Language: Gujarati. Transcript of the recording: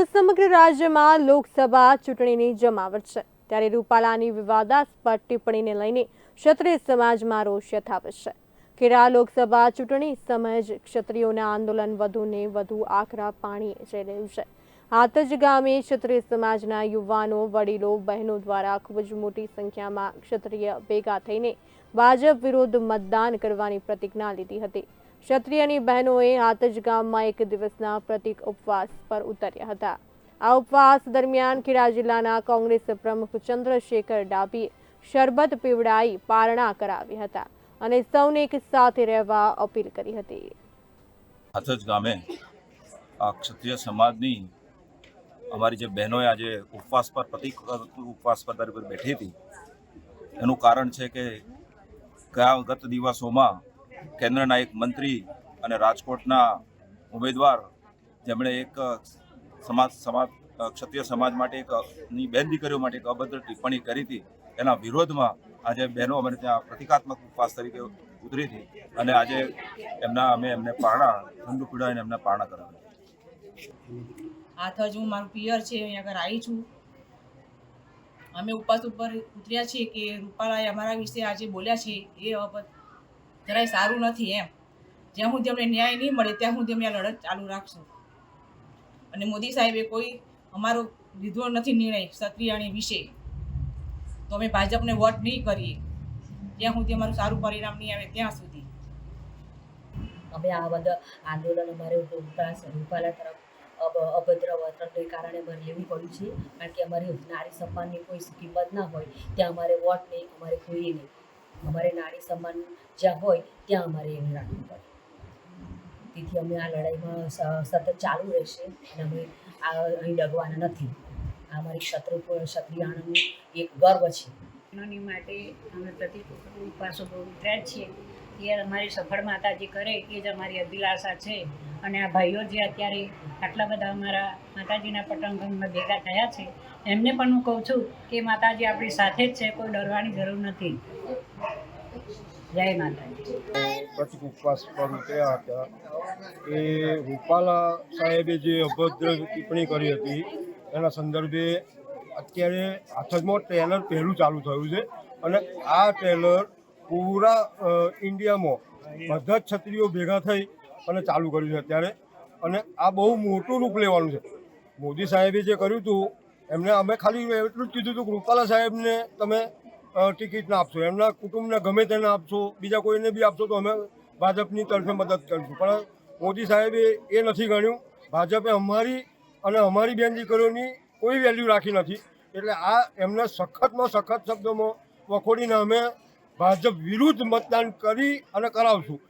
તો સમગ્ર રાજ્યમાં લોકસભા ચૂંટણીની જમાવટ છે. ત્યારે રૂપાલાની વિવાદાસ્પદ ટિપ્પણીને લઈને ક્ષત્રિય સમાજમાં રોષ યથાવત છે. કેરા લોકસભા ચૂંટણી સમય જ ક્ષત્રિયોના આંદોલન વધુને વધુ આકરા પાણીએ જઈ રહ્યું છે. હાથજ ગામે ક્ષત્રિય સમાજના યુવાનો, વડીલો, બહેનો દ્વારા ખૂબ જ મોટી સંખ્યામાં ક્ષત્રિય ભેગા થઈને ભાજપ વિરુદ્ધ મતદાન કરવાની પ્રતિજ્ઞા લીધી હતી. ક્ષત્રિયની બહેનોએ હાથજ ગામમાં એક દિવસના પ્રતિક ઉપવાસ પર ઉતર્યા હતા. આ ઉપવાસ દરમિયાન ખેડા જિલ્લાના કોંગ્રેસ પ્રમુખ ચંદ્રશેખર ડાભીએ શરબત પીવડાઈ પારણા કરાવી હતા અને સૌને એક સાથે રહેવા અપીલ કરી હતી. હાથજ ગામે આ ક્ષત્રિય સમાજની અમારી જે બહેનોએ આજે ઉપવાસ પર પ્રતિક ઉપવાસ પર બેઠી હતી. એનું કારણ છે કે ગયા ગત દિવસોમાં કેન્દ્રના એક મંત્રી અને રાજકોટના ઉમેદવાર, જેમણે એક સમાજ સમાજ, ક્ષત્રિય સમાજ માટે એક ની બેન દીકરીઓ માટે એક અભદ્ર ટિપ્પણી કરી હતી. એના વિરોધમાં આજે બહેનો અમે ત્યાં પ્રતિકાત્મક ઉપવાસ તરીકે ઉતરી હતી અને આજે એમના, અમે એમને પારણા, ઠંડુ પીડાવીને એમને પારણા કરાવ્યા. હાથ જ મારું પિયર છે, અહીંયા આગળ આવી છું. અમે ઉપવાસ ઉપર ઉતર્યા છીએ કે રૂપાલાએ અમારા વિશે આજે બોલ્યા છે એ બાબત જરાય સારું નથી એમ. જ્યાં સુધી અમને ન્યાય નહીં મળે, ત્યાં સુધી અમે આ લડત ચાલુ રાખશું. અને મોદી સાહેબે કોઈ અમારો લીધો નથી નિર્ણય ક્ષત્રિયાણી વિશે. તો અમે ભાજપને વોટ નહીં કરીએ. ત્યાં સુધી અમારું સારું પરિણામ નહીં આવે ત્યાં સુધી. અમે આ બધા આંદોલન અમારે રૂપાલા તરફ અભદ્ર વર્તનને કારણે અમારે લેવું પડ્યું છે. કારણ કે અમારે નારી સન્માનની કોઈ કિંમત ના હોય. ત્યાં અમારે વોટ નહીં, અમારે કોઈ નહીં. અમારે નારી સન્માન જ્યાં હોય, ત્યાં અમારે એને રાખવું પડે. તેથી અમે આ લડાઈમાં સતત ચાલુ રહેશે અને અમે આ અહીં ડગવાના નથી. આ અમારી શત્રુ ક્ષત્રિયાણનું એક ગર્વ છે. બહેનોની માટે અમે પ્રતિ ઉપવાસો બહુ ઉતર્યા છીએ. એ અમારી સફળ માતાજી કરે, એ જ અમારી અભિલાષા છે. અને આ ભાઈઓ જે અત્યારે આટલા બધા અમારા માતાજીના પટંગમાં ભેગા થયા છે, એમને પણ હું કહું છું કે માતાજી આપણી સાથે જ છે, કોઈ ડરવાની જરૂર નથી. જય માતાજી. પ્રતિક ઉપવાસ પર ઉતર્યા હતા. એ રૂપાલા સાહેબે જે અભદ્ર ટિપ્પણી કરી હતી, એના સંદર્ભે અત્યારે હાથજમાં ટ્રેલર પહેલું ચાલુ થયું છે. અને આ ટ્રેલર પૂરા ઇન્ડિયામાં બધા જ છત્રીઓ ભેગા થઈ અને ચાલુ કર્યું છે અત્યારે. અને આ બહુ મોટું રૂપ લેવાનું છે. મોદી સાહેબે જે કર્યું હતું, એમને અમે ખાલી એટલું જ કીધું હતું કે રૂપાલા સાહેબને તમે ટિકિટ ના આપશો. એમના કુટુંબને ગમે તેને આપશો. બીજા કોઈને બી આપશો તો અમે ભાજપની તરફે મદદ કરીશું. પણ મોદી સાહેબે એ નથી ગણ્યું. ભાજપે અમારી અને અમારી બેન દીકરીઓની કોઈ વેલ્યુ રાખી નથી. એટલે આ એમને સખતમાં સખત શબ્દોમાં વખોડીને અમે ભાજપ વિરુદ્ધ મતદાન કરી અને કરાવશું.